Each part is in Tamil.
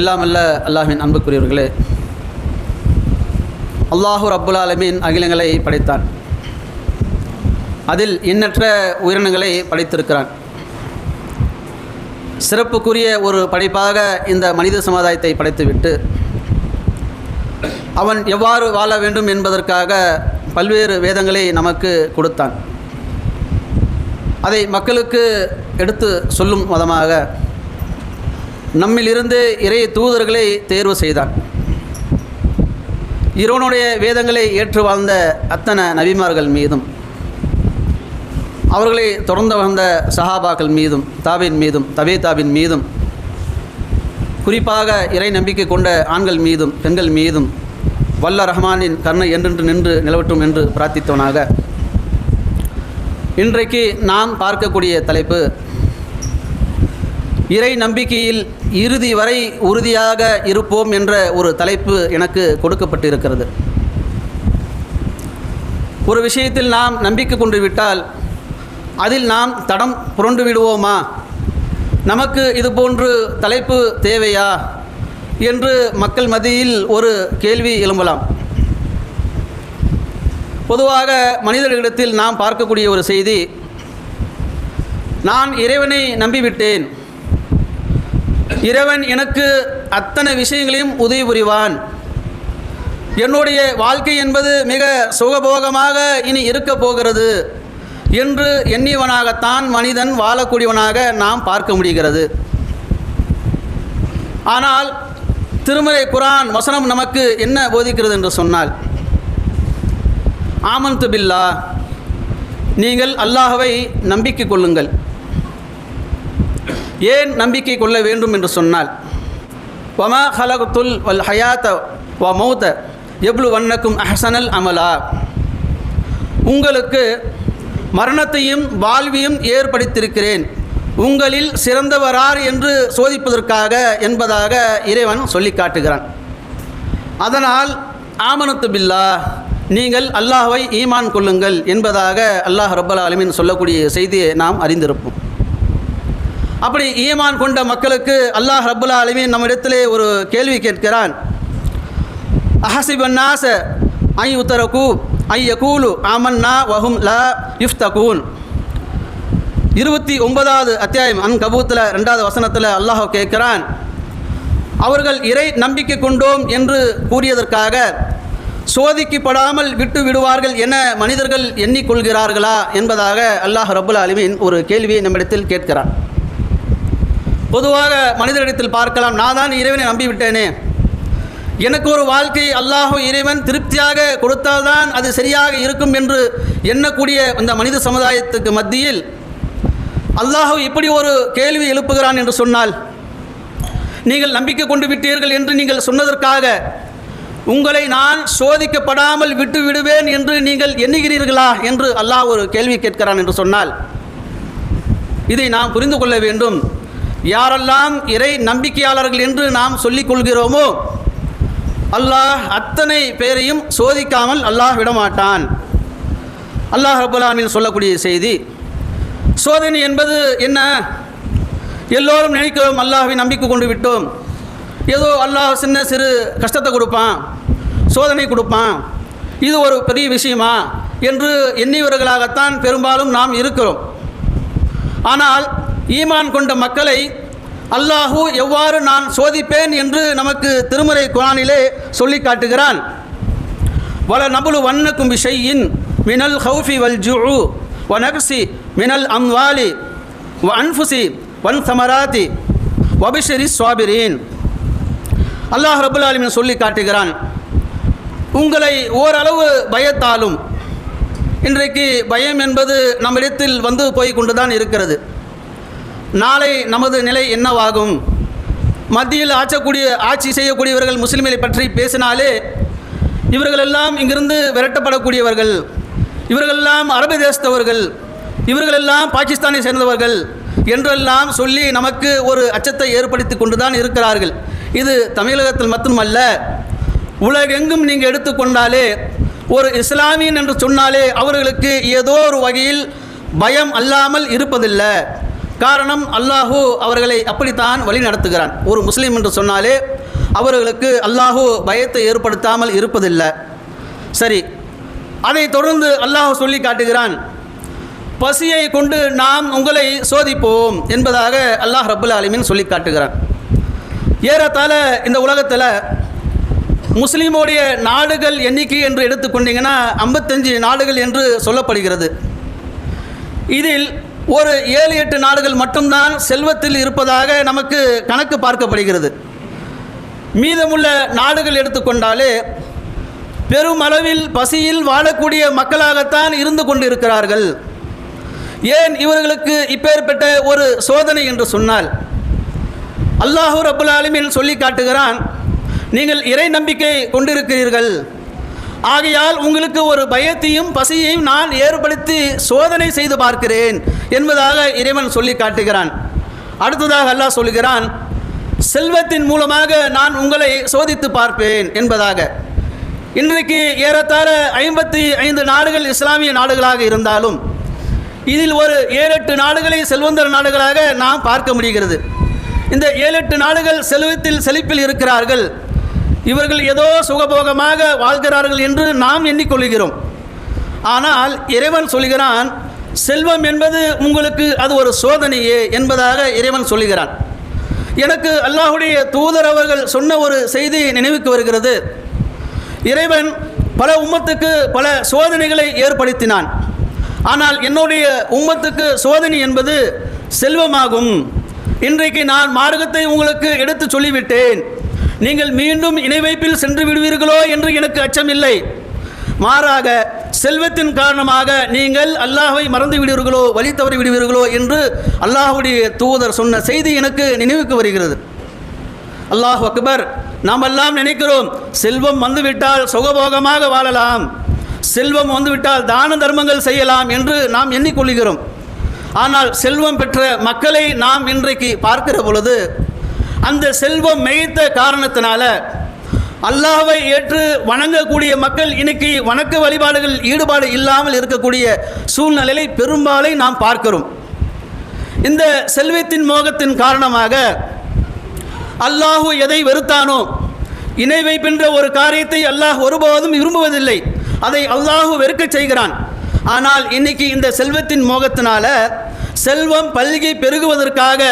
எல்லாமல்ல அல்லாஹின் அன்புக்குரியவர்களே. அல்லாஹூர் ரப்புல் ஆலமீன் அகிலங்களை படைத்தான். அதில் எண்ணற்ற உயிரினங்களை படைத்திருக்கிறான். சிறப்புக்குரிய ஒரு படைப்பாக இந்த மனித சமுதாயத்தை படைத்துவிட்டு அவன் எவ்வாறு வாழ வேண்டும் என்பதற்காக பல்வேறு வேதங்களை நமக்கு கொடுத்தான். அதை மக்களுக்கு எடுத்து சொல்லும் விதமாக நம்மிலிருந்து இறை தூதர்களை தேர்வு செய்தான். இறைவனுடைய வேதங்களை ஏற்று வாழ்ந்த அத்தனை நபிமார்கள் மீதும் அவர்களை தொடர்ந்து வந்த சஹாபாக்கள் மீதும் தாபின் மீதும் தவே தாபின் மீதும் குறிப்பாக இறை நம்பிக்கை கொண்ட ஆண்கள் மீதும் பெண்கள் மீதும் வல்ல ரஹ்மானின் கருணை என்றென்று நின்று நிலவட்டும் என்று பிரார்த்தித்தவனாக. இன்றைக்கு நாம் பார்க்கக்கூடிய தலைப்பு இறை நம்பிக்கையில் இறுதி வரை உறுதியாக இருப்போம் என்ற ஒரு தலைப்பு எனக்கு கொடுக்கப்பட்டிருக்கிறது. ஒரு விஷயத்தில் நாம் நம்பிக்கை கொண்டு விட்டால் அதில் நாம் தடம் புரண்டு விடுவோமா? நமக்கு இது போன்று தலைப்பு தேவையா? என்று மக்கள் மத்தியில் ஒரு கேள்வி எழும்பலாம். பொதுவாக மனிதர்களிடத்தில் நாம் பார்க்கக்கூடிய ஒரு செய்தி நான் இறைவனை நம்பிவிட்டேன். இறைவன் எனக்கு அத்தனை விஷயங்களையும் உதவி புரிவான் என்னுடைய வாழ்க்கை என்பது மிக சுகபோகமாக இனி இருக்க போகிறது என்று எண்ணியவனாகத்தான் மனிதன் வாழக்கூடியவனாக நாம் பார்க்க முடிகிறது. ஆனால் திருமலை குரான் வசனம் நமக்கு என்ன போதிக்கிறது என்று சொன்னால் ஆமந்து பில்லா நீங்கள் அல்லாஹவை நம்பிக்கை கொள்ளுங்கள். ஏன் நம்பிக்கை கொள்ள வேண்டும் என்று சொன்னால் வமா ஹலகுத்துல் வல் ஹயாத்த வ மௌத்த எப்ளு வண்ணக்கும் அஹசனல் அமலா. உங்களுக்கு மரணத்தையும் வாழ்வையும் ஏற்படுத்தியிருக்கிறேன். உங்களில் சிறந்தவரார் என்று சோதிப்பதற்காக என்பதாக இறைவன் சொல்லி காட்டுகிறான். அதனால் ஆமனத்து பில்லா நீங்கள் அல்லாஹ்வை ஈமான் கொள்ளுங்கள் என்பதாக அல்லாஹ் ரப்பல் ஆலமீன் சொல்லக்கூடிய செய்தியை நாம் அறிந்திருப்போம். அப்படி ஈமான் கொண்ட மக்களுக்கு அல்லாஹ் ரபுல்லா அலமீன் நம்மிடத்திலே ஒரு கேள்வி கேட்கிறான். அஹசிபன்னாச ஐ உத்தரகு ஐ யகூலு ஆமன்னா வஹும் லா யுஃப்தகூன். இருபத்தி ஒன்பதாவது அத்தியாயம் அன் கபூத்தில் ரெண்டாவது வசனத்தில் அல்லாஹ் கேட்கிறான். அவர்கள் இறை நம்பிக்கை கொண்டோம் என்று கூறியதற்காக சோதிக்கப்படாமல் விட்டு விடுவார்கள் என மனிதர்கள் எண்ணிக்கொள்கிறார்களா என்பதாக அல்லாஹ் ரபுல் அலிமின் ஒரு கேள்வியை நம்மிடத்தில் கேட்கிறான். பொதுவாக மனிதரிடத்தில் பார்க்கலாம். நான் தான் இறைவனை நம்பிவிட்டேனே. எனக்கு ஒரு வாழ்க்கை அல்லாஹோ இறைவன் திருப்தியாக கொடுத்தால்தான் அது சரியாக இருக்கும் என்று எண்ணக்கூடிய அந்த மனித சமுதாயத்துக்கு மத்தியில் அல்லாஹு இப்படி ஒரு கேள்வி எழுப்புகிறான் என்று சொன்னால் நீங்கள் நம்பிக்கை கொண்டு விட்டீர்கள் என்று நீங்கள் சொன்னதற்காக உங்களை நான் சோதிக்கப்படாமல் விட்டு விடுவேன் என்று நீங்கள் எண்ணுகிறீர்களா என்று அல்லாஹ் ஒரு கேள்வி கேட்கிறான் என்று சொன்னால் இதை நாம் புரிந்து கொள்ள வேண்டும். யாரெல்லாம் இறை நம்பிக்கையாளர்கள் என்று நாம் சொல்லிக் கொள்கிறோமோ அல்லாஹ் அத்தனை பேரையும் சோதிக்காமல் அல்லாஹ் விடமாட்டான். அல்லாஹ் ரபுல்லாமின் சொல்லக்கூடிய செய்தி. சோதனை என்பது என்ன? எல்லோரும் நினைக்கிறோம் அல்லாஹை நம்பிக்கை கொண்டு விட்டோம். ஏதோ அல்லாஹ் சின்ன சிறு கஷ்டத்தை கொடுப்பான் சோதனை கொடுப்பான். இது ஒரு பெரிய விஷயமா என்று எண்ணியவர்களாகத்தான் பெரும்பாலும் நாம் இருக்கிறோம். ஆனால் ஈமான் கொண்ட மக்களை அல்லாஹு எவ்வாறு நான் சோதிப்பேன் என்று நமக்கு திருமறை குரானிலே சொல்லி காட்டுகிறான். வல நபுலு வண்ணக்கும் விஷையின் மினல் ஹவுஃபி வல் ஜூ வ மினல் அம்வாலி வ அன்ஃபுசி வன் சமராதி வபிஷரி சுவாபிரீன் அல்லாஹ் ரபுல் ஆலமின் சொல்லி காட்டுகிறான் உங்களை ஓரளவு பயத்தாலும் இன்றைக்கு பயம் என்பது நம்மிடத்தில் வந்து போய் கொண்டுதான் இருக்கிறது. நாளை நமது நிலை என்னவாகும்? மத்தியில் ஆச்சக்கூடிய ஆட்சி செய்யக்கூடியவர்கள் முஸ்லீம்களை பற்றி பேசினாலே இவர்களெல்லாம் இங்கிருந்து விரட்டப்படக்கூடியவர்கள். இவர்களெல்லாம் அரபு தேசத்தவர்கள். இவர்களெல்லாம் பாகிஸ்தானை சேர்ந்தவர்கள் என்றெல்லாம் சொல்லி நமக்கு ஒரு அச்சத்தை ஏற்படுத்தி கொண்டு தான் இருக்கிறார்கள். இது தமிழகத்தில் மட்டுமல்ல உலகெங்கும் நீங்கள் எடுத்துக்கொண்டாலே ஒரு இஸ்லாமியன் என்று சொன்னாலே அவர்களுக்கு ஏதோ ஒரு வகையில் பயம் அல்லாமல் இருப்பதில்லை. காரணம் அல்லாஹு அவர்களை அப்படித்தான் வழி நடத்துகிறான். ஒரு முஸ்லீம் என்று சொன்னாலே அவர்களுக்கு அல்லாஹு பயத்தை ஏற்படுத்தாமல் இருப்பதில்லை. சரி அதை தொடர்ந்து அல்லாஹ் சொல்லி காட்டுகிறான். பசியை கொண்டு நாம் உங்களை சோதிப்போம் என்பதாக அல்லாஹ் ரபுல் அலிமின் சொல்லி காட்டுகிறான். ஏறத்தாழ இந்த உலகத்தில் முஸ்லீமுடைய நாடுகள் எண்ணிக்கை என்று எடுத்துக்கொண்டீங்கன்னா ஐம்பத்தஞ்சு நாடுகள் என்று சொல்லப்படுகிறது. இதில் ஒரு ஏழு எட்டு நாடுகள் மட்டும்தான் செல்வத்தில் இருப்பதாக நமக்கு கணக்கு பார்க்கப்படுகிறது. மீதமுள்ள நாடுகள் எடுத்துக்கொண்டாலே பெருமளவில் பசியில் வாழக்கூடிய மக்களாகத்தான் இருந்து கொண்டிருக்கிறார்கள். ஏன் இவர்களுக்கு இப்பேற்பட்ட ஒரு சோதனை என்று சொன்னால் அல்லாஹூர் ரபுல் சொல்லி காட்டுகிறான் நீங்கள் இறை நம்பிக்கை கொண்டிருக்கிறீர்கள். ஆகையால் உங்களுக்கு ஒரு பயத்தையும் பசியையும் நான் ஏற்படுத்தி சோதனை செய்து பார்க்கிறேன் என்பதாக இறைவன் சொல்லி காட்டுகிறான். அடுத்ததாக அல்லாஹ் சொல்கிறான் செல்வத்தின் மூலமாக நான் உங்களை சோதித்து பார்ப்பேன் என்பதாக. இன்றைக்கு ஏறத்தாழ ஐம்பத்தி ஐந்து நாடுகள் இஸ்லாமிய நாடுகளாக இருந்தாலும் இதில் ஒரு ஏழு எட்டு நாடுகளை செல்வந்தர் நாடுகளாக நாம் பார்க்க முடிகிறது. இந்த ஏழு எட்டு நாடுகள் செல்வத்தில் செழிப்பில் இருக்கிறார்கள். இவர்கள் ஏதோ சுகபோகமாக வாழ்கிறார்கள் என்று நாம் எண்ணிக்கொள்கிறோம். ஆனால் இறைவன் சொல்கிறான் செல்வம் என்பது உங்களுக்கு அது ஒரு சோதனையே என்பதாக இறைவன் சொல்லுகிறான் எனக்கு அல்லாஹுடைய தூதர் அவர்கள் சொன்ன ஒரு செய்தி நினைவுக்கு வருகிறது. இறைவன் பல உம்மத்துக்கு பல சோதனைகளை ஏற்படுத்தினான். ஆனால் என்னுடைய உம்மத்துக்கு சோதனை என்பது செல்வமாகும். இன்றைக்கு நான் மார்க்கத்தை உங்களுக்கு எடுத்து சொல்லிவிட்டேன். நீங்கள் மீண்டும் இணைவைப்பில் சென்று விடுவீர்களோ என்று எனக்கு அச்சமில்லை. மாறாக செல்வத்தின் காரணமாக நீங்கள் அல்லாஹை மறந்து விடுவீர்களோ வழி தவறி விடுவீர்களோ என்று அல்லாஹுடைய தூதர் சொன்ன செய்தி எனக்கு நினைவுக்கு வருகிறது. அல்லாஹ் அக்பர் நாம் எல்லாம் நினைக்கிறோம் செல்வம் வந்துவிட்டால் சுகபோகமாக வாழலாம். செல்வம் வந்துவிட்டால் தான தர்மங்கள் செய்யலாம் என்று நாம் எண்ணிக்கொள்கிறோம். ஆனால் செல்வம் பெற்ற மக்களை நாம் இன்றைக்கு பார்க்கிற பொழுது அந்த செல்வம் மெய்த்த காரணத்தினால அல்லாவை ஏற்று வணங்கக்கூடிய மக்கள் இன்னைக்கு வணக்க வழிபாடுகள் ஈடுபாடு இல்லாமல் இருக்கக்கூடிய சூழ்நிலையை பெரும்பாலை நாம் பார்க்கிறோம். இந்த செல்வத்தின் மோகத்தின் காரணமாக அல்லாஹு எதை வெறுத்தானோ இணை வைப்பின்ற ஒரு காரியத்தை அல்லாஹ் ஒருபோதும் விரும்புவதில்லை. அதை அல்லாஹு வெறுக்கச் செய்கிறான். ஆனால் இன்னைக்கு இந்த செல்வத்தின் மோகத்தினால செல்வம் பல்கி பெருகுவதற்காக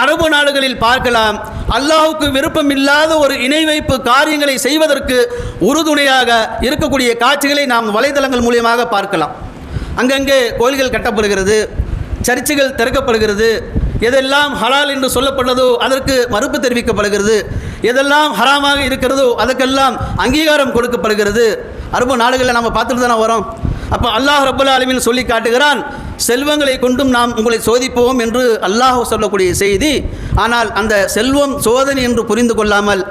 அரபு நாடுகளில் பார்க்கலாம். அல்லாஹுக்கு விருப்பமில்லாத ஒரு இணை வைப்பு காரியங்களை செய்வதற்கு உறுதுணையாக இருக்கக்கூடிய காட்சிகளை நாம் வலைதளங்கள் மூலியமாக பார்க்கலாம். அங்கங்கே கோயில்கள் கட்டப்படுகிறது சர்ச்சுகள் திறக்கப்படுகிறது எதெல்லாம் ஹலால் என்று சொல்லப்பட்டதோ அதற்கு மறுப்பு தெரிவிக்கப்படுகிறது எதெல்லாம் ஹராமாக இருக்கிறதோ அதற்கெல்லாம் அங்கீகாரம் கொடுக்கப்படுகிறது. அரபு நாடுகளில் நம்ம பார்த்துட்டு தானே வரோம். அப்போ அல்லாஹ் ரபுல் அலமின் சொல்லி காட்டுகிறான் செல்வங்களை கொண்டும் நாம் உங்களை சோதிப்போம் என்று அல்லாஹ் சொல்லக்கூடிய செய்தி. ஆனால் அந்த செல்வம் சோதனை என்று புரிந்து கொள்ளாமல்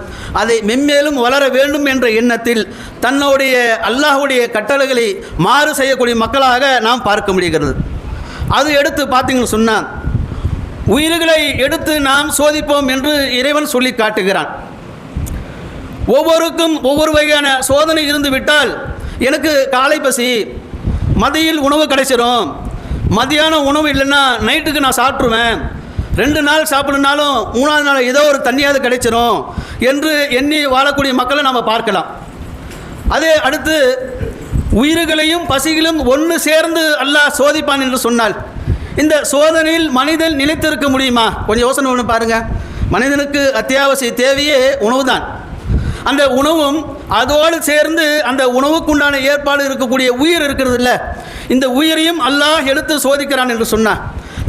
அதை மென்மேலும் வளர வேண்டும் என்ற எண்ணத்தில் தன்னுடைய அல்லாஹுடைய கட்டளைகளை மாறு செய்யக்கூடிய மக்களாக நாம் பார்க்க முடிகிறது. அது எடுத்து பார்த்தீங்கன்னு சொன்னால் உயிர்களை எடுத்து நாம் சோதிப்போம் என்று இறைவன் சொல்லி காட்டுகிறான். ஒவ்வொருக்கும் ஒவ்வொரு வகையான சோதனை இருந்து விட்டால் எனக்கு காலை பசி மதியில் உணவு கிடைச்சிரும். மதியான உணவு இல்லைன்னா நைட்டுக்கு நான் சாப்பிட்ருவேன் ரெண்டு நாள் சாப்பிடுனாலும் மூணாவது நாள் ஏதோ ஒரு தண்ணியாவது கிடைச்சிரும் என்று எண்ணி வாழக்கூடிய மக்களை நாம் பார்க்கலாம். அதே அடுத்து உயிர்களையும் பசிகளும் ஒன்று சேர்ந்து அல்லாஹ் சோதிப்பான் என்று சொன்னால் இந்த சோதனையில் மனிதன் நிலைத்திருக்க முடியுமா? கொஞ்சம் யோசனை ஒன்று பாருங்கள் மனிதனுக்கு அத்தியாவசிய தேவையே உணவு தான் அந்த உணவும் அதோடு சேர்ந்து அந்த உணவுக்குண்டான ஏற்பாடு இருக்கக்கூடிய உயிர் இருக்கிறது இல்லை இந்த உயிரையும் அல்லாஹ் எடுத்து சோதிக்கிறான் என்று சொன்னான்.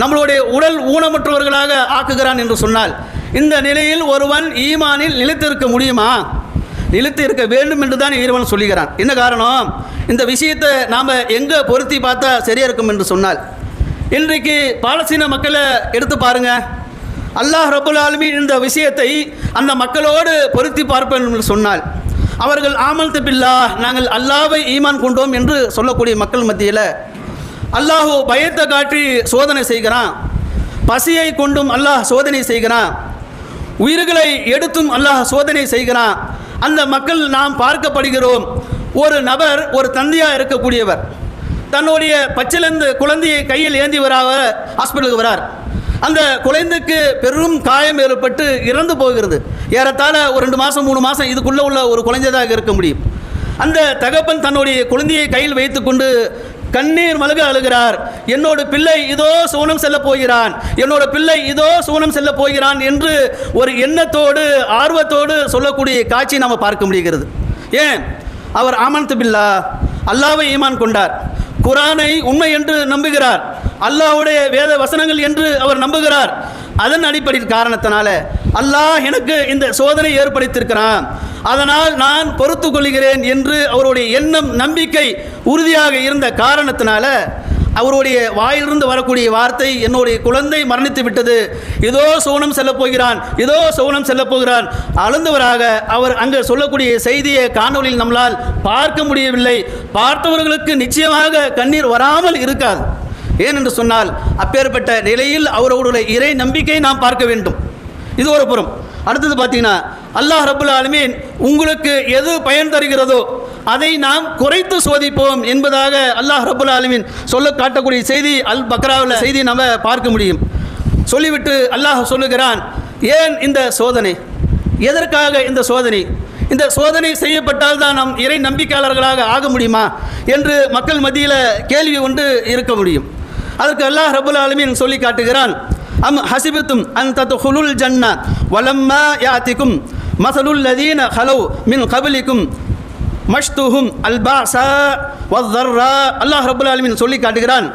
நம்மளுடைய உடல் ஊனமற்றவர்களாக ஆக்குகிறான் என்று சொன்னால் இந்த நிலையில் ஒருவன் ஈமானில் நிலைத்திருக்க முடியுமா? நிலைத்து இருக்க வேண்டும் என்று தான் இறைவன் சொல்லுகிறான். என்ன காரணம்? இந்த விஷயத்தை நாம் எங்கே பொருத்தி பார்த்தா சரியாக இருக்கும் என்று சொன்னால். இன்றைக்கு பாலஸ்தீன மக்களை எடுத்து பாருங்கள் அல்லாஹ் ரபுல் ஆலமீன் இந்த விஷயத்தை அந்த மக்களோடு பொருத்தி பார்ப்பேன் என்று சொன்னால் அவர்கள் ஆமல் தப்பில்லா நாங்கள் அல்லாவை ஈமான் கொண்டோம் என்று சொல்லக்கூடிய மக்கள் மத்தியில் அல்லாஹு பயத்தை காட்டி சோதனை செய்கிறான் பசியை கொண்டும் அல்லாஹ் சோதனை செய்கிறான் உயிர்களை எடுத்தும் அல்லாஹ் சோதனை செய்கிறான். அந்த மக்கள் நாம் பார்க்கப்படுகிறோம் ஒரு நபர் ஒரு தந்தையாக இருக்கக்கூடியவர் தன்னுடைய பச்சிலந்து குழந்தையை கையில் ஏந்தி வராக ஹாஸ்பிட்டலுக்கு வரார். அந்த குழந்தைக்கு பெரும் காயம் ஏற்பட்டு இறந்து போகிறது. ஏறத்தாழ ஒரு ரெண்டு மாதம் மூணு மாதம் இதுக்குள்ளே உள்ள ஒரு குழந்தைதாக இருக்க முடியும். அந்த தகப்பன் தன்னுடைய குழந்தையை கையில் வைத்துக்கொண்டு கண்ணீர் மல்க அழுகிறார். என்னோட பிள்ளை இதோ சூனம் செல்ல போகிறான். என்னோட பிள்ளை இதோ சூனம் செல்ல போகிறான் என்று ஒரு எண்ணத்தோடு ஆர்வத்தோடு சொல்லக்கூடிய காட்சி நாம் பார்க்க முடிகிறது. ஏன்? அவர் ஆமன்த்து பில்லா. அல்லாவை ஈமான் கொண்டார். குரானை உண்மை என்று நம்புகிறார். அல்லாஹ்வுடைய வேத வசனங்கள் என்று அவர் நம்புகிறார். அதன் அடிப்படையில் காரணத்தினால அல்லாஹ் எனக்கு இந்த சோதனை ஏற்படுத்தியிருக்கிறான். அதனால் நான் பொறுத்து கொள்கிறேன் என்று அவருடைய எண்ணம் நம்பிக்கை உறுதியாக இருந்த காரணத்தினால அவருடைய வாயிலிருந்து வரக்கூடிய வார்த்தை என்னுடைய குழந்தை மரணித்து விட்டது. இதோ சோனம் செல்ல போகிறான். இதோ சோனம் செல்ல போகிறான். அழுந்தவராக அவர் அங்கே சொல்லக்கூடிய செய்தியை காணொளியில் நம்மளால் பார்க்க முடியவில்லை. பார்த்தவர்களுக்கு நிச்சயமாக கண்ணீர் வராமல் இருக்காது. ஏனென்று சொன்னால் அப்பேற்பட்ட நிலையில் அவர்களுடைய இறை நம்பிக்கையை நாம் பார்க்க வேண்டும். இது ஒரு புறம். அடுத்தது பார்த்தீங்கன்னா அல்லாஹ் ரபுல் ஆலமீன் உங்களுக்கு எது பயன் தருகிறதோ அதை நாம் குறைத்து சோதிப்போம் என்பதாக அல்லாஹ் ரபுல் ஆலமின் சொல்ல காட்டக்கூடிய செய்தி அல் பக்ராவில் செய்தி நம்ம பார்க்க முடியும். சொல்லிவிட்டு அல்லாஹ் சொல்லுகிறான் ஏன் இந்த சோதனை? எதற்காக இந்த சோதனை? இந்த சோதனை செய்யப்பட்டால் தான் நாம் இறை நம்பிக்கையாளர்களாக ஆக முடியுமா? என்று மக்கள் மத்தியில் கேள்வி கொண்டு இருக்க முடியும். அதற்கு அல்லாஹ் ரபுல் ஆலமின் சொல்லி காட்டுகிறான் அம் ஹசிபத்தும் அன் தத்ஹுலுல் ஜன்னா வலம்மா யாத்திக்கும் மசலுல் லதீன ஹலவ் மின் கபலிக்கும் மஷ்துஹும் அல்பாசா வர்ரா அல்லாஹ் ரபுல் ஆலமீன் சொல்லி காட்டுகிறான்.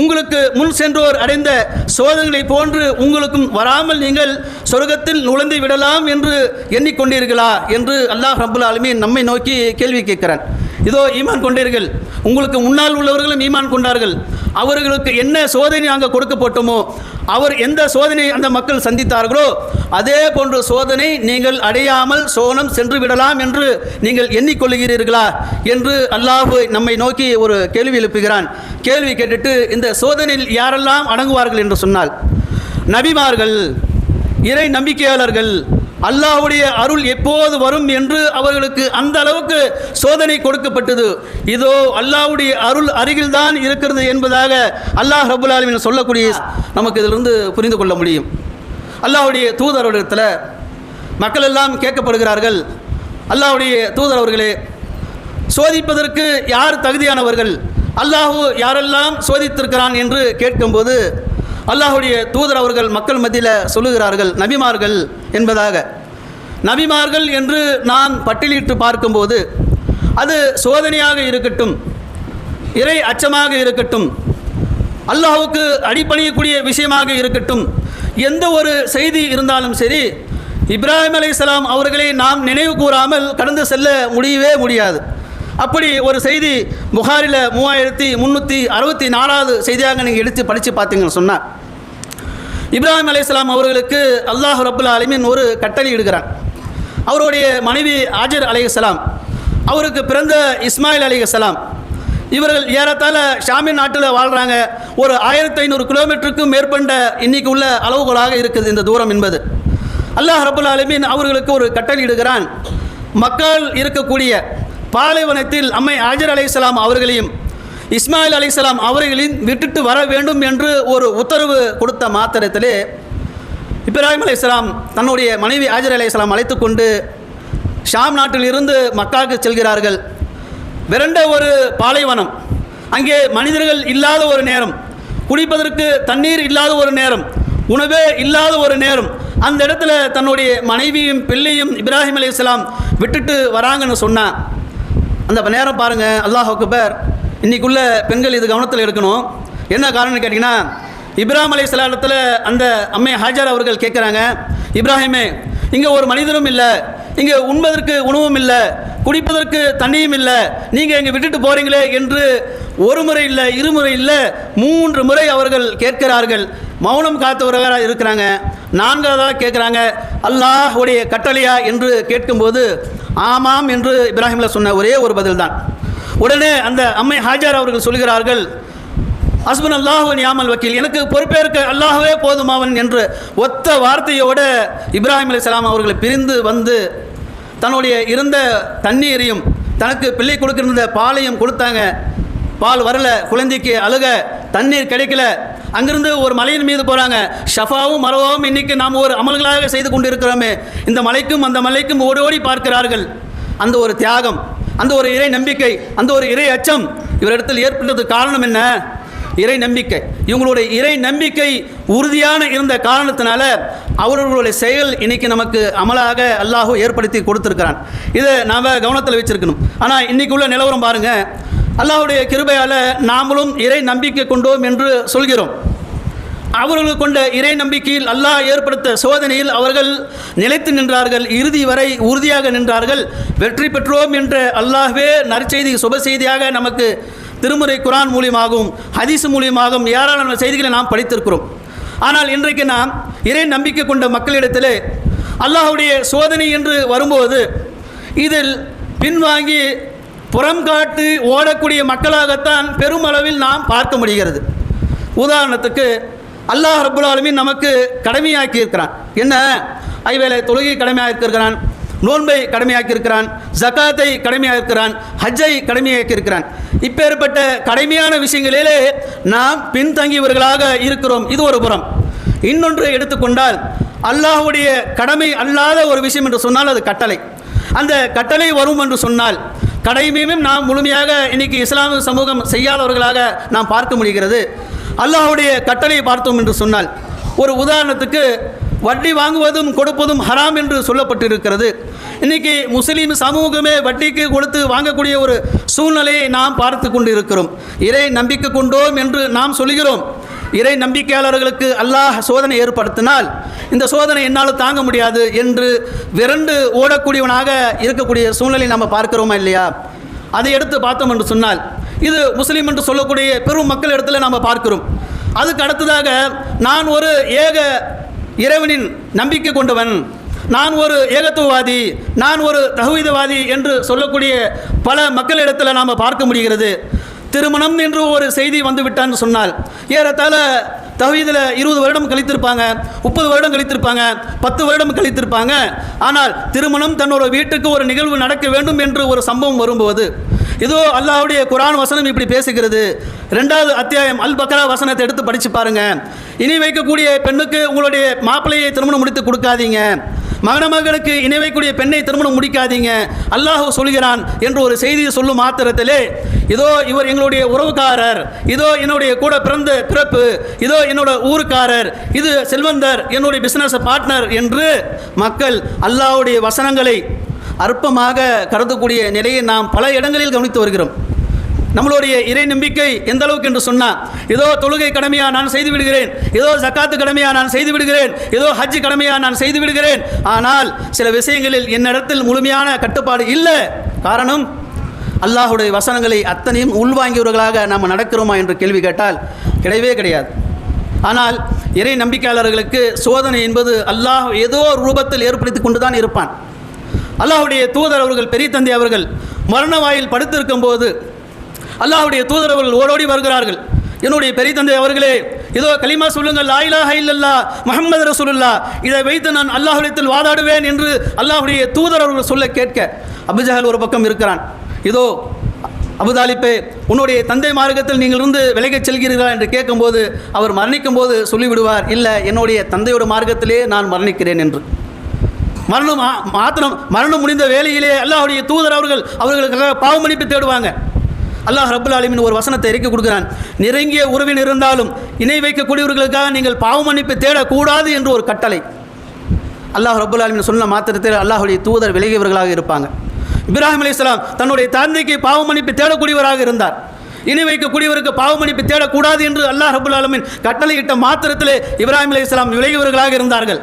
உங்களுக்கு முன் சென்றோர் அடைந்த சோதனைகளை போன்று உங்களுக்கும் வராமல் நீங்கள் சொர்க்கத்தில் நுழைந்து விடலாம் என்று எண்ணிக்கொண்டீர்களா என்று அல்லாஹ் ரபுல் ஆலமின் நம்மை நோக்கி கேள்வி கேட்கிறான். இதோ ஈமான் கொண்டீர்கள். உங்களுக்கு முன்னால் உள்ளவர்களும் ஈமான் கொண்டார்கள். அவர்களுக்கு என்ன சோதனை அங்கே கொடுக்கப்பட்டோமோ அவர் எந்த சோதனை அந்த மக்கள் சந்தித்தார்களோ அதே போன்ற சோதனை நீங்கள் அடையாமல் சோனம் சென்று விடலாம் என்று நீங்கள் எண்ணிக்கொள்கிறீர்களா என்று அல்லாஹ் நம்மை நோக்கி ஒரு கேள்வி எழுப்புகிறான். கேள்வி கேட்டுட்டு இந்த சோதனையில் யாரெல்லாம் அடங்குவார்கள் என்று சொன்னால் நபிமார்கள் இறை நம்பிக்கையாளர்கள் அல்லாஹ்வுடைய அருள் எப்போது வரும் என்று அவர்களுக்கு அந்த அளவுக்கு சோதனை கொடுக்கப்பட்டது. இதோ அல்லாஹ்வுடைய அருள் அருகில்தான் இருக்கிறது என்பதாக அல்லாஹ் ரபுல் ஆலமின் சொல்லக்கூடிய நமக்கு இதிலிருந்து புரிந்து கொள்ள முடியும். அல்லாஹ்வுடைய தூதரவரிடத்தில் மக்கள் எல்லாம் கேட்கப்படுகிறார்கள். அல்லாஹ்வுடைய தூதர் அவர்களே சோதிப்பதற்கு யார் தகுதியானவர்கள்? அல்லாஹு யாரெல்லாம் சோதித்திருக்கிறான் என்று கேட்கும்போது அல்லாஹுடைய தூதர் அவர்கள் மக்கள் மத்தியில் சொல்லுகிறார்கள் நபிமார்கள் என்பதாக. நபிமார்கள் என்று நான் பட்டியலிட்டு பார்க்கும்போது அது சோதனையாக இருக்கட்டும் இறை அச்சமாக இருக்கட்டும் அல்லாஹுக்கு அடிப்பணியக்கூடிய விஷயமாக இருக்கட்டும் எந்த ஒரு செய்தி இருந்தாலும் சரி இப்ராஹிம் அலைஹிஸ்ஸலாம் அவர்களை நாம் நினைவு கூறாமல் கடந்து செல்ல முடியவே முடியாது. அப்படி ஒரு செய்தி புகாரில் மூவாயிரத்தி முந்நூற்றி அறுபத்தி நாலாவது செய்தியாக நீங்கள் எடுத்து படித்து பார்த்தீங்கன்னு சொன்னார் இப்ராஹிம் அலையாம் அவர்களுக்கு அல்லாஹ் ரபுல் அலிமின் ஒரு கட்டளை இடுகிறார் அவருடைய மனைவி ஆஜர் அலைஹிஸ்ஸலாம் அவருக்கு பிறந்த இஸ்மாயில் அலைஹிஸ்ஸலாம் இவர்கள் ஏறத்தாழ ஷாமின் நாட்டில் வாழ்கிறாங்க ஒரு ஆயிரத்தி ஐநூறு கிலோமீட்டருக்கும் மேற்பட்ட இன்னைக்கு உள்ள அளவுகோலாக இருக்குது இந்த தூரம் என்பது. அல்லாஹ் ரபுல் அலமின் அவர்களுக்கு ஒரு கட்டளை இடுகிறான். மக்கள் இருக்கக்கூடிய பாலைவனத்தில் அம்மை ஆஜர் அலைஹிஸ்ஸலாம் அவர்களையும் இஸ்மாயில் அலைஹிஸ்ஸலாம் அவர்களையும் விட்டுட்டு வர வேண்டும் என்று ஒரு உத்தரவு கொடுத்த மாத்திரத்திலே இப்ராஹிம் அலைஹிஸ்ஸலாம் தன்னுடைய மனைவி ஆஜர் அலைஹிஸ்ஸலாம் அழைத்து கொண்டு ஷாம் நாட்டில் இருந்து மக்காவுக்கு செல்கிறார்கள். விரண்ட ஒரு பாலைவனம். அங்கே மனிதர்கள் இல்லாத ஒரு நேரம். குடிப்பதற்கு தண்ணீர் இல்லாத ஒரு நேரம். உணவே இல்லாத ஒரு நேரம். அந்த இடத்துல தன்னுடைய மனைவியும் பிள்ளையும் இப்ராஹிம் அலைஹிஸ்ஸலாம் விட்டுட்டு வராங்கன்னு சொன்னான் அந்த நேரம் பாருங்கள் அல்லாஹ் அக்பர். இன்றைக்குள்ள பெண்கள் இது கவனத்தில் எடுக்கணும். என்ன காரணம் கேட்டிங்கன்னா இப்ராஹிம் அலி சலாத்தில் அந்த அம்மை ஹாஜர் அவர்கள் கேட்குறாங்க இப்ராஹிமே இங்கே ஒரு மனிதனும் இல்லை இங்கே உண்பதற்கு உணவும் இல்லை குடிப்பதற்கு தண்ணியும் இல்லை. நீங்கள் இங்கே விட்டுட்டு போகிறீங்களே என்று ஒரு முறை இல்லை இருமுறை இல்லை மூன்று முறை அவர்கள் கேட்கிறார்கள். மௌனம் காத்தவர்களாக இருக்கிறாங்க. நான்காவதாக கேட்குறாங்க அல்லாஹுடைய கட்டளையா? என்று கேட்கும்போது ஆமாம் என்று இப்ராஹிம்ல சொன்ன ஒரே ஒரு பதில் தான் உடனே அந்த அம்மை ஹாஜர் அவர்கள் சொல்கிறார்கள் அஸ்பன் அல்லாஹு நியாமல் வக்கீல் எனக்கு பொறுப்பேற்க அல்லாஹுவே போதுமாவன் என்று ஒத்த வார்த்தையோடு இப்ராஹிம் அலி அவர்களை பிரிந்து வந்து தன்னுடைய இருந்த தண்ணீரையும் தனக்கு பிள்ளை கொடுக்கிருந்த பாலையும் கொடுத்தாங்க. பால் வரல குழந்தைக்கு அழுக தண்ணீர் கிடைக்கல. அங்கிருந்து ஒரு மலையின் மீது போகிறாங்க ஷஃபாவும் மரவாவும் இன்னைக்கு நாம் ஒரு அமல்களாக செய்து கொண்டு இருக்கிறோமே இந்த மலைக்கும் அந்த மலைக்கும் ஓடி ஓடி பார்க்கிறார்கள். அந்த ஒரு தியாகம் அந்த ஒரு இறை நம்பிக்கை அந்த ஒரு இறை அச்சம் இவரிடத்தில் ஏற்பட்டது காரணம் என்ன? இறை நம்பிக்கை. இவங்களுடைய இறை நம்பிக்கை உறுதியான இருந்த காரணத்தினால அவர்களுடைய செயல் இன்னைக்கு நமக்கு அமலாக அல்லாஹ் ஏற்படுத்தி கொடுத்துருக்கிறான். இதை நாம் கவனத்தில் வச்சிருக்கணும். ஆனால் இன்னைக்கு உள்ள நிலவரம் பாருங்க. அல்லாஹுடைய கிருபையால் நாமளும் இறை நம்பிக்கை கொண்டோம் என்று சொல்கிறோம். அவர்கள் கொண்ட இறை நம்பிக்கையில் அல்லாஹ் ஏற்படுத்த சோதனையில் அவர்கள் நிலைத்து நின்றார்கள். இறுதி வரை உறுதியாக நின்றார்கள். வெற்றி பெற்றோம் என்ற அல்லாஹ்வே நற்செய்தி சுப செய்தியாக நமக்கு திருமுறை குரான் மூலியமாகவும் ஹதீஸ் மூலியமாகவும் ஏராளமான செய்திகளை நாம் படித்திருக்கிறோம். ஆனால் இன்றைக்கு நாம் இறை நம்பிக்கை கொண்ட மக்களிடத்திலே அல்லாஹுடைய சோதனை என்று வரும்போது இதில் பின்வாங்கி புறம் காட்டு ஓடக்கூடிய மக்களாகத்தான் பெருமளவில் நாம் பார்க்க முடிகிறது. உதாரணத்துக்கு அல்லாஹ் ரப்புல் ஆலமின் நமக்கு கடமையாக்கி இருக்கிறான் என்ன? ஐவேளை தொழுகை கடமையாக்கி இருக்கிறான் நோன்பை கடமையாக்கியிருக்கிறான் ஜகாத்தை ஜக்காத்தை ஹஜ்ஜை கடமையாக்கியிருக்கிறான். இப்பேற்பட்ட கடமையான விஷயங்களிலே நாம் பின்தங்கியவர்களாக இருக்கிறோம். இது ஒரு புறம். இன்னொன்று எடுத்துக்கொண்டால் அல்லாஹுடைய கடமை அல்லாத ஒரு விஷயம் என்று சொன்னால் அது கட்டளை. அந்த கட்டளை வரும் என்று சொன்னால் கடமையும் நாம் முழுமையாக இன்னைக்கு இஸ்லாமிய சமூகம் செய்யாதவர்களாக நாம் பார்க்க முடிகிறது. அல்லாஹ்வுடைய கட்டளையை பார்த்தோம் என்று சொன்னால் ஒரு உதாரணத்துக்கு வட்டி வாங்குவதும் கொடுப்பதும் ஹராம் என்று சொல்லப்பட்டிருக்கிறது. இன்னைக்கு முஸ்லீம் சமூகமே வட்டிக்கு கொடுத்து வாங்கக்கூடிய ஒரு சூழ்நிலையை நாம் பார்த்து கொண்டு இருக்கிறோம் இறை நம்பிக்கை கொண்டோம் என்று நாம் சொல்கிறோம். இறை நம்பிக்கையாளர்களுக்கு அல்லாஹ் சோதனை ஏற்படுத்தினால் இந்த சோதனை என்னால் தாங்க முடியாது என்று விரண்டு ஓடக்கூடியவனாக இருக்கக்கூடிய சூழ்நிலை நம்ம பார்க்கிறோமா இல்லையா? அதை எடுத்து பார்த்தோம் என்று சொன்னால் இது முஸ்லீம் என்று சொல்லக்கூடிய பெரும் மக்கள் இடத்துல நாம் பார்க்கிறோம். அதுக்கு அடுத்ததாக நான் ஒரு ஏக இறைவனின் நம்பிக்கை கொண்டவன். நான் ஒரு ஏகத்துவவாதி நான் ஒரு தகுதிவாதி என்று சொல்லக்கூடிய பல மக்களிடத்தில் நாம் பார்க்க முடிகிறது. திருமணம் என்று ஒரு செய்தி வந்துவிட்டான்னு சொன்னால் ஏறத்தாழ தவீதில் இருபது வருடம் கழித்திருப்பாங்க முப்பது வருடம் கழித்திருப்பாங்க பத்து வருடம் கழித்திருப்பாங்க. ஆனால் திருமணம் தன்னோட வீட்டுக்கு ஒரு நிகழ்வு நடக்க வேண்டும் என்று ஒரு சம்பவம் வரும்போது இதோ அல்லாஹ்வுடைய குரான் வசனம் இப்படி பேசுகிறது. ரெண்டாவது அத்தியாயம் அல் பக்ரா வசனத்தை எடுத்து படித்து பாருங்க. இனி வைக்கக்கூடிய பெண்ணுக்கு உங்களுடைய மாப்பிள்ளையை திருமணம் முடித்து கொடுக்காதீங்க. மகன மகனுக்கு இணை வைக்கக்கூடிய பெண்ணை திருமணம் முடிக்காதீங்க. அல்லாஹ் சொல்கிறான் என்று ஒரு செய்தியை சொல்லும் மாத்திரத்திலே இதோ இவர் எங்களுடைய உறவுக்காரர் இதோ என்னுடைய கூட பிறந்த பிறப்பு இதோ என்னோட ஊருக்காரர் இது செல்வந்தர் என்னுடைய பிசினஸ் பார்ட்னர் என்று மக்கள் அல்லாஹுடைய வசனங்களை அற்பமாக கருதக்கூடிய நிலையை நாம் பல இடங்களில் கவனித்து வருகிறோம். நம்மளுடைய இறை நம்பிக்கை எந்த அளவுக்கு என்று சொன்னால் ஏதோ தொழுகை கடமையாக நான் செய்து விடுகிறேன் ஏதோ ஜக்காத்து கடமையாக நான் செய்து விடுகிறேன் ஏதோ ஹஜ் கடமையாக நான் செய்து விடுகிறேன். ஆனால் சில விஷயங்களில் என்னிடத்தில் முழுமையான கட்டுப்பாடு இல்லை. காரணம் அல்லாஹுடைய வசனங்களை அத்தனையும் உள்வாங்கியவர்களாக நாம் நடக்கிறோமா என்று கேள்வி கேட்டால் கிடையவே கிடையாது. ஆனால் இறை நம்பிக்கையாளர்களுக்கு சோதனை என்பது அல்லாஹ் ஏதோ ரூபத்தில் ஏற்படுத்தி கொண்டு தான் இருப்பான். அல்லாஹுடைய தூதர் அவர்கள் பெரிய தந்தை அவர்கள் மரண வாயில் படுத்திருக்கும் போது அல்லாஹுடைய தூதர் அவர்கள் ஓடோடி வருகிறார்கள். என்னுடைய பெரிய தந்தை அவர்களே இதோ கலிமா சொல்லுங்கள் லாயிலா ஹைலல்லா முகமது ரசூலுல்லா இதை வைத்து நான் அல்லாஹுடத்தில் வாதாடுவேன் என்று அல்லாஹுடைய தூதர் அவர்கள் சொல்ல கேட்க அபுஜஹல் ஒரு பக்கம் இருக்கிறான். இதோ அபுதாலிப்பே உன்னுடைய தந்தை மார்க்கத்தில் நீங்கள் இருந்து விலகிச் செல்கிறீர்களா? என்று கேட்கும்போது அவர் மரணிக்கும் போது சொல்லிவிடுவார் இல்லை என்னுடைய தந்தையோட மார்க்கத்திலே நான் மரணிக்கிறேன் என்று. மரணம் மா- மாத்திரம் மரணம் முடிந்த வேலையிலே அல்லாஹுடைய தூதர் அவர்கள் அவர்களுக்காக பாவமளிப்பு மன்னிப்பு தேடுவாங்க. அல்லாஹ் ரபுல் ஆலிமின் ஒரு வசனத்தை இறக்கி கொடுக்கிறான். நெருங்கிய உறவின் இருந்தாலும் இணை வைக்கக்கூடியவர்களுக்காக நீங்கள் பாவமன்னிப்பு தேடக்கூடாது என்று ஒரு கட்டளை. அல்லாஹ் ரபுல் ஆலமின் சொன்ன மாத்திரத்தில் அல்லாஹுடைய தூதர் விலகியவர்களாக இருப்பாங்க. இப்ராஹிம் அலைஹிஸ்ஸலாம் தன்னுடைய தந்தைக்கு பாவமன்னிப்பு தேடக்கூடியவராக இருந்தார். இணை வைக்கக்கூடியவருக்கு பாவமன்னிப்பு தேடக்கூடாது என்று அல்லாஹ் ரபுல் ஆலமின் கட்டளையிட்ட மாத்திரத்திலே இப்ராஹிம் அலைஹிஸ்ஸலாம் விலகியவர்களாக இருந்தார்கள்.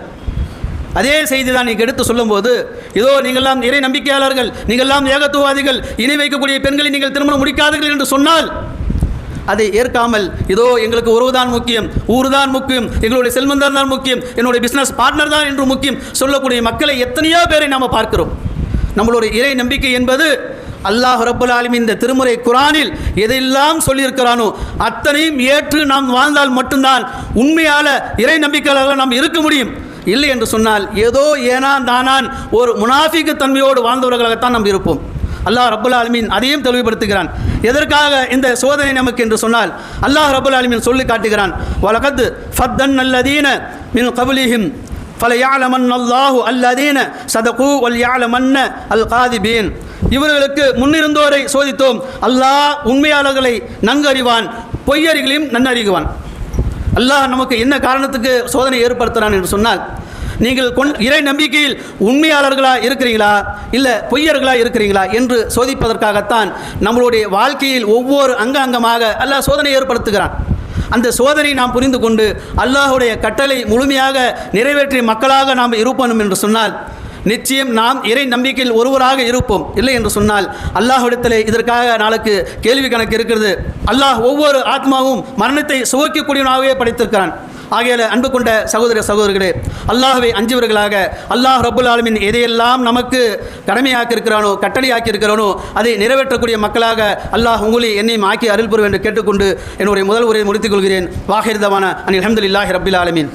அதே செய்தி தான் நீங்கள் எடுத்து சொல்லும்போது இதோ நீங்கள்லாம் இறை நம்பிக்கையாளர்கள் நீங்கள்லாம் ஏகத்துவாதிகள் இணை வைக்கக்கூடிய பெண்களை நீங்கள் திருமணம் முடிக்காதீர்கள் என்று சொன்னால் அதை ஏற்காமல் இதோ எங்களுக்கு உறவுதான் முக்கியம் ஊர் தான் முக்கியம் எங்களுடைய செல்வந்தர் தான் முக்கியம் என்னுடைய பிஸ்னஸ் பார்ட்னர் தான் என்று முக்கியம் சொல்லக்கூடிய மக்களை எத்தனையோ பேரை நாம் பார்க்கிறோம். நம்மளுடைய இறை நம்பிக்கை என்பது அல்லாஹ் ரப்புல் இந்த திருமுறை குரானில் எதையெல்லாம் சொல்லியிருக்கிறானோ அத்தனையும் ஏற்று நாம் வாழ்ந்தால் மட்டும்தான் உண்மையால இறை நம்பிக்கையாளர்களாக நாம் இருக்க முடியும். இல்லை என்று சொன்னால் ஏதோ ஏனான் தானான் ஒரு முனாஃபிக்கு தன்மையோடு வாழ்ந்தவர்களாகத்தான் நாம் இருப்போம். அல்லாஹ் ரபுல் ஆலமீன் அதையும் தெளிவுபடுத்துகிறான். எதற்காக இந்த சோதனை நமக்கு என்று சொன்னால் அல்லாஹ் ரபுல் ஆலமீன் சொல்லி காட்டுகிறான் வலகத் ஃபத்தன் அல்லதீன மின் கபுலிஹிம் ஃபலையாலமன் அல்லாஹு அல்லதீன சதகு வல்யாலமன்ன அல் காதிபீன் இவர்களுக்கு முன்னிருந்தோரை சோதித்தோம் அல்லாஹ் உண்மையாளர்களை நன்கறிவான் பொய்யறிகளையும் நன்னறிகுவான். அல்லாஹ் நமக்கு என்ன காரணத்துக்கு சோதனை ஏற்படுத்துகிறான் என்று சொன்னால் நீங்கள் கொண் இறை நம்பிக்கையில் உண்மையாளர்களாக இருக்கிறீங்களா இல்லை பொய்யர்களாக இருக்கிறீங்களா என்று சோதிப்பதற்காகத்தான் நம்மளுடைய வாழ்க்கையில் ஒவ்வொரு அங்க அங்கமாக அல்லாஹ் சோதனை ஏற்படுத்துகிறான். அந்த சோதனை நாம் புரிந்து கொண்டு அல்லாஹுடைய கட்டளை முழுமையாக நிறைவேற்றிய மக்களாக நாம் இருப்போம் என்று சொன்னால் நிச்சயம் நாம் இறை நம்பிக்கையில் ஒருவராக இருப்போம். இல்லை என்று சொன்னால் அல்லாஹ்விடத்திலே இதற்காக நாளுக்கு கேள்வி கணக்கு இருக்கிறது. அல்லாஹ் ஒவ்வொரு ஆத்மாவும் மரணத்தை சுவைக்கக்கூடியவனாகவே படைத்திருக்கிறான். ஆகையால அன்பு கொண்ட சகோதர சகோதரர்களே அல்லாஹுவை அஞ்சுவர்களாக அல்லாஹ் ரபுல் ஆலமின் எதையெல்லாம் நமக்கு கடமையாக்கி இருக்கிறானோ கட்டளையாக்கி இருக்கிறானோ அதை நிறைவேற்றக்கூடிய மக்களாக அல்லாஹ் உங்களை என்னையும் ஆக்கி அருள் புரிவு என்று கேட்டுக்கொண்டு என்னுடைய முதல் உரையை முடித்துக் கொள்கிறேன். வாகிருதமான அனில் அஹமதுல்லாஹி ரபுல் ஆலமீன்.